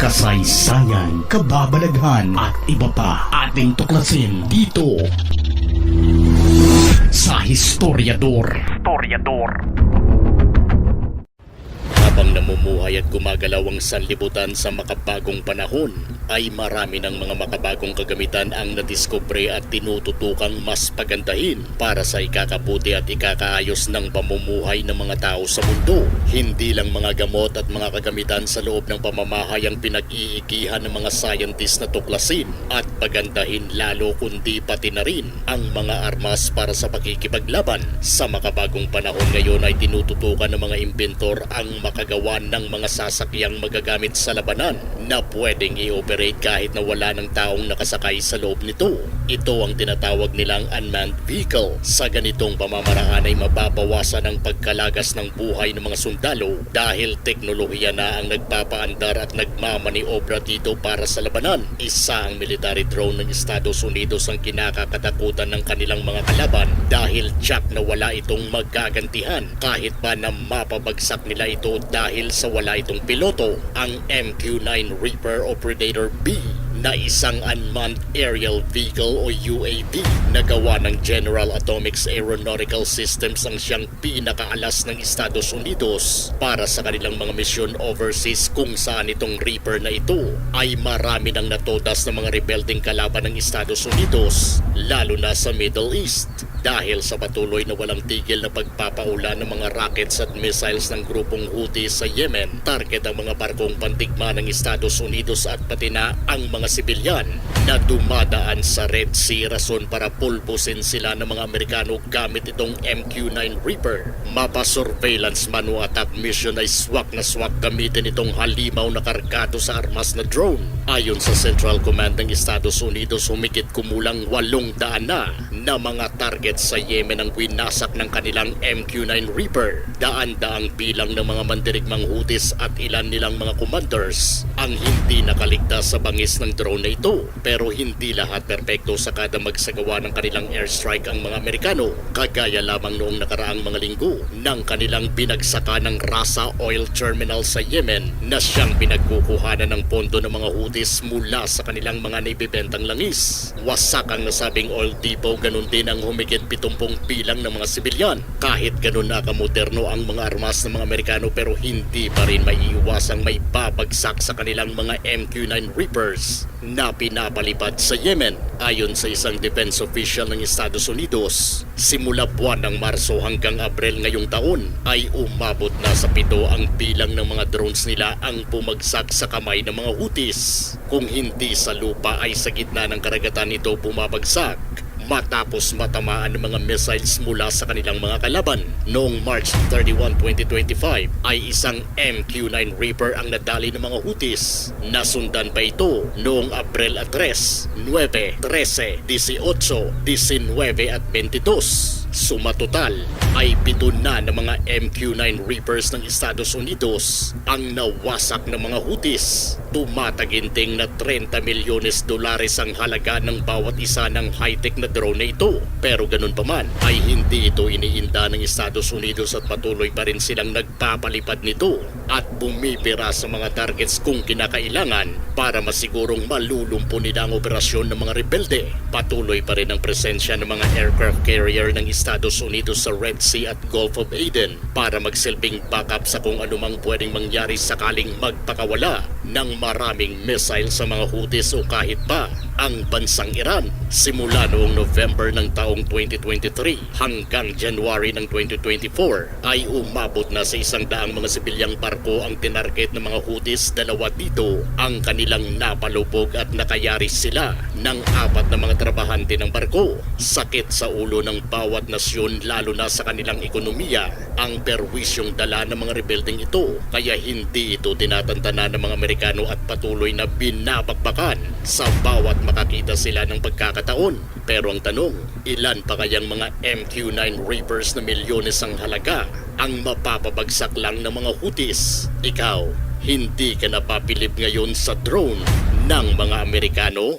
kasaysayan, kababalaghan at iba pa ating tuklasin dito sa Historiador. Historiador. Habang namumuhay at gumagalaw ang sanlibutan sa makabagong panahon, ay marami ng mga makabagong kagamitan ang nadiskubre at tinututukang mas pagandahin para sa ikakabuti at ikakaayos ng pamumuhay ng mga tao sa mundo. Hindi lang mga gamot at mga kagamitan sa loob ng pamamahay ang pinag-iigihan ng mga scientist na tuklasin at pagandahin lalo kundi pati na rin ang mga armas para sa pakikipaglaban. Sa makabagong panahon ngayon ay tinututukan ng mga imbentor ang makagawa ng mga sasakyang magagamit sa labanan na pwedeng i-operate kahit na wala ng taong nakasakay sa loob nito. Ito ang tinatawag nilang unmanned vehicle. Sa ganitong pamamaraan ay mababawasan ang pagkalagas ng buhay ng mga sundalo dahil teknolohiya na ang nagpapaandar at nagmamaniobra dito para sa labanan. Isa ang military drone ng Estados Unidos ang kinakakatakutan ng kanilang mga kalaban dahil tsak na wala itong magagantihan kahit pa na mapabagsak nila ito dahil sa wala itong piloto ang MQ-9 Reaper o Predator B na isang unmanned aerial vehicle o UAV na gawa ng General Atomics Aeronautical Systems ang siyang pinakaalas ng Estados Unidos para sa kanilang mga misyon overseas kung saan itong Reaper na ito ay marami ng natodas ng mga rebelding kalaban ng Estados Unidos lalo na sa Middle East dahil sa patuloy na walang tigil na pagpapaula ng mga rockets at missiles ng grupong Houthi sa Yemen, target ang mga barkong pantigma ng Estados Unidos at pati na ang mga sibilyan na dumadaan sa Red Sea rason para pulbusin sila ng mga Amerikano gamit itong MQ-9 Reaper. Mapa-surveillance man o attack mission ay swak na swak gamitin itong halimaw na kargado sa armas na drone. Ayon sa Central Command ng Estados Unidos, humigit kumulang walong daan na na mga target sa Yemen ang winasak ng kanilang MQ-9 Reaper. Daan-daang bilang ng mga mandirigmang hutis at ilan nilang mga commanders ang hindi nakaligtas sa bangis ng drone na ito. Pero hindi lahat perpekto sa kada magsagawa ng kanilang airstrike ang mga Amerikano. Kagaya lamang noong nakaraang mga linggo ng kanilang binagsaka ng Rasa Oil Terminal sa Yemen na siyang pinagkukuhanan ng pondo ng mga hutis mula sa kanilang mga naibibentang langis. Wasak ang nasabing oil depot ganun din ang humigit 70 bilang ng mga sibilyan. Kahit ganun nakamoderno ang mga armas ng mga Amerikano pero hindi pa rin maiiwasang may babagsak sa kanilang mga MQ-9 Reapers na pinapalipad sa Yemen. Ayon sa isang defense official ng Estados Unidos, simula buwan ng Marso hanggang Abril ngayong taon ay umabot na sa pito ang bilang ng mga drones nila ang bumagsak sa kamay ng mga Houthis. Kung hindi sa lupa ay sa gitna ng karagatan ito bumabagsak matapos matamaan ng mga missiles mula sa kanilang mga kalaban. Noong March 31, 2025 ay isang MQ-9 Reaper ang nadali ng mga Houthis. Nasundan pa ito noong Abril 3, 9, 13, 18, 19 at 22. Sumatotal ay pito na ng mga MQ-9 Reapers ng Estados Unidos ang nawasak ng mga Houthis. Tumataginting na 30 milyones dolares ang halaga ng bawat isa ng high-tech na drone na ito. Pero ganun pa man ay hindi ito iniinda ng Estados Unidos at patuloy pa rin silang nagpapalipad nito at bumibira sa mga targets kung kinakailangan para masigurong malulumpo nila ang operasyon ng mga rebelde. Patuloy pa rin ang presensya ng mga aircraft carrier ng Estados Unidos sa Red Sea at Gulf of Aden para magsilbing backup sa kung anumang pwedeng mangyari sakaling magpakawala ng maraming missile sa mga Houthis o kahit pa ang bansang Iran. Simula noong November ng taong 2023 hanggang January ng 2024 ay umabot na sa isang daang mga sibilyang barko ang tinarget ng mga Houthis. Dalawa dito ang kanilang napalubog at nakayaris sila ng apat na mga trabahante ng barko. Sakit sa ulo ng bawat nasyon lalo na sa kanilang ekonomiya ang perwisyong dala ng mga rebelding ito kaya hindi ito tinatantana ng mga Amerikano at patuloy na binabakbakan sa bawat makakita sila ng pagkakataon. Pero ang tanong, ilan pa kayang mga MQ-9 Reapers na milyones ang halaga ang mapapabagsak lang ng mga Houthis? Ikaw, hindi ka napapilip ngayon sa drone ng mga Amerikano?